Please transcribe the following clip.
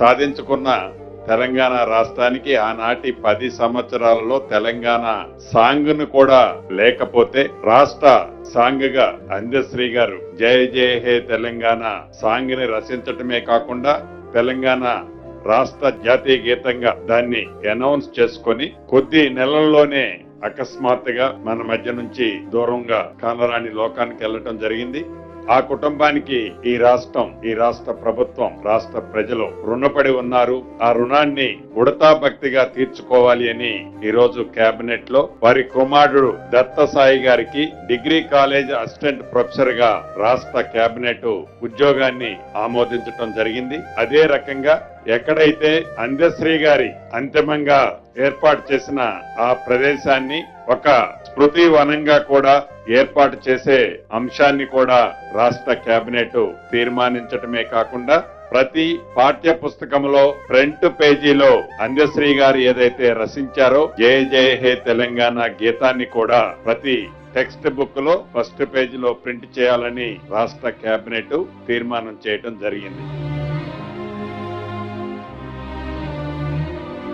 సాధించుకున్న తెలంగాణ రాష్ట్రానికి ఆనాటి పది సంవత్సరాలలో తెలంగాణ సాంగ్ను కూడా లేకపోతే రాష్ట్ర సాంగ్గా అందశ్రీ గారు జయ జయ హే తెలంగాణ సాంగ్ని రచించటమే కాకుండా తెలంగాణ రాష్ట్ర జాతీయ గీతంగా దాన్ని అనౌన్స్ చేసుకొని కొద్ది నెలల్లోనే అకస్మాత్తుగా మన మధ్య నుంచి దూరంగా కానరాని లోకానికి వెళ్ళటం జరిగింది. ఆ కుటుంబానికి ఈ రాష్ట్రం ఈ రాష్ట్ర ప్రభుత్వం రాష్ట్ర ప్రజలు రుణపడి ఉన్నారు. ఆ రుణాన్ని ఉడతా భక్తిగా తీర్చుకోవాలి అని ఈ రోజు కేబినెట్లో వారి కుమారుడు దత్త సాయి గారికి డిగ్రీ కాలేజ్ అసిస్టెంట్ ప్రొఫెసర్గా రాష్ట్ర కేబినెట్ ఉద్యోగాన్ని ఆమోదించడం జరిగింది. అదే రకంగా ఎక్కడైతే అందశ్రీ గారి అంతిమంగా ఏర్పాటు చేసిన ఆ ప్రదేశాన్ని ఒక స్మృతి వనంగా కూడా ఏర్పాటు చేసే అంశాన్ని కూడా రాష్ట్ర కేబినెట్ తీర్మానించటమే కాకుండా ప్రతి పాఠ్య పుస్తకంలో ఫ్రంట్ పేజీలో అంజశ్రీ గారు ఏదైతే రచించారో జయ జయ హే తెలంగాణ గీతాన్ని కూడా ప్రతి టెక్స్ట్ బుక్లో ఫస్ట్ పేజీలో ప్రింట్ చేయాలని రాష్ట్ర కేబినెట్ తీర్మానం చేయడం జరిగింది.